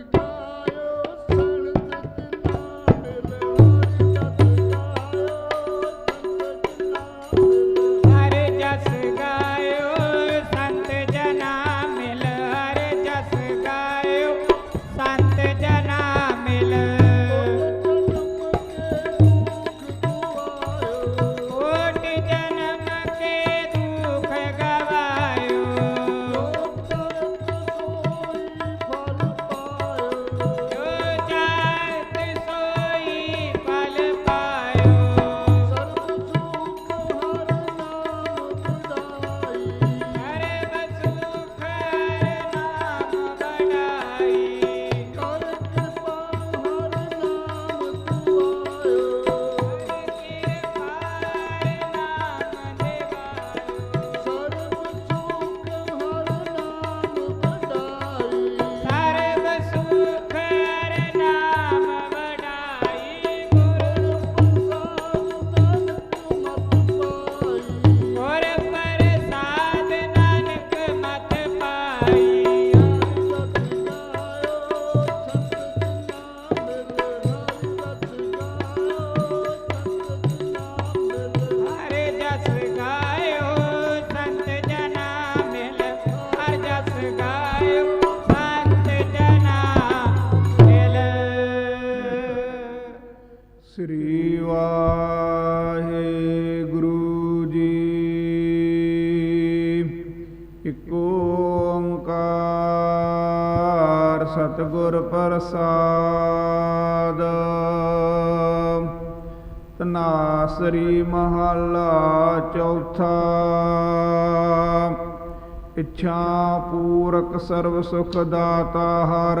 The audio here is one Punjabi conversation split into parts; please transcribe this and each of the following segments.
ਹਰ ਸ੍ਰੀ ਵਾਹਿਗੁਰੂ ਜੀ। ਇਕ ਓੰਕਾਰ ਸਤਿਗੁਰ ਪ੍ਰਸਾਦ। ਤਨਾਸਰੀ ਮਹੱਲਾ ਚੌਥਾ। ਇੱਛਾ ਪੂਰਕ ਸਰਬ ਸੁਖ ਦਾਤਾ ਹਰ।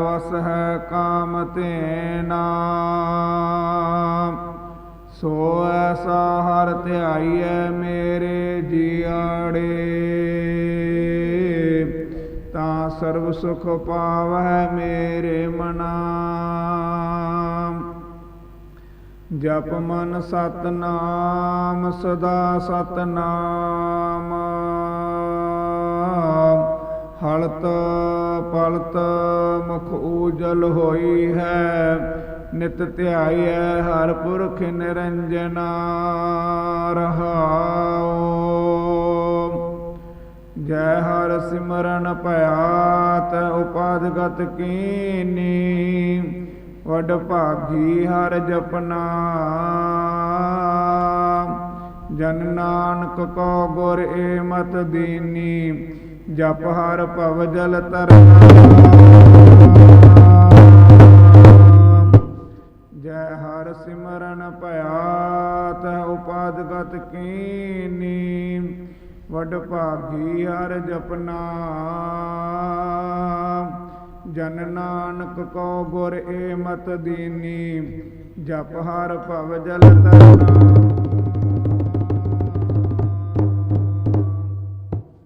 ਵਸ ਹੈ ਕਾਮ ਤੇ ਨਾਮ ਸੋ ਐਸਾ ਹਰ ਧਿਆਈਐ ਮੇਰੇ ਜੀਆੜੇ ਤਾਂ ਸਰਬ ਸੁਖ ਪਾਵੈ ਮੇਰੇ ਮਨਾ ਜਪ ਮਨ ਸਤਨਾਮ ਸਦਾ ਸਤਨਾਮ ਹਲਤ ਪਲਤ ਮੁਖ ਉਜਲ ਹੋਈ ਹੈ, ਨਿਤ ਧਿਆਈਐ ਹਰ ਪੁਰਖ ਨਿਰੰਜਨਾ ਰਹਾਉ। ਜੈ ਹਰ ਸਿਮਰਨ ਭਿਆਤ ਉਪਾਦਗਤ ਕੀਨੀ। ਵਡ ਭਾਗੀ ਹਰ ਜਪਨਾ। ਜਨ ਨਾਨਕ ਕੋ ਗੁਰ ਏ ਮਤ ਦੀਨੀ। ਜਪ ਹਰ ਭਵ ਜਲ ਤਰਨਾ ਜੈ ਹਰ ਸਿਮਰਨ ਭਿਆਤ ਉਪਾਦਗਤ ਕੀਨੀ। ਵਡ ਭਾਗੀ ਹਰ ਜਪਨਾ ਜਨ ਨਾਨਕ ਕੋ ਗੁਰ ਏ ਮਤ ਦੀਨੀ। ਜਪ ਹਰ ਭਵ ਜਲ ਤਰਨਾ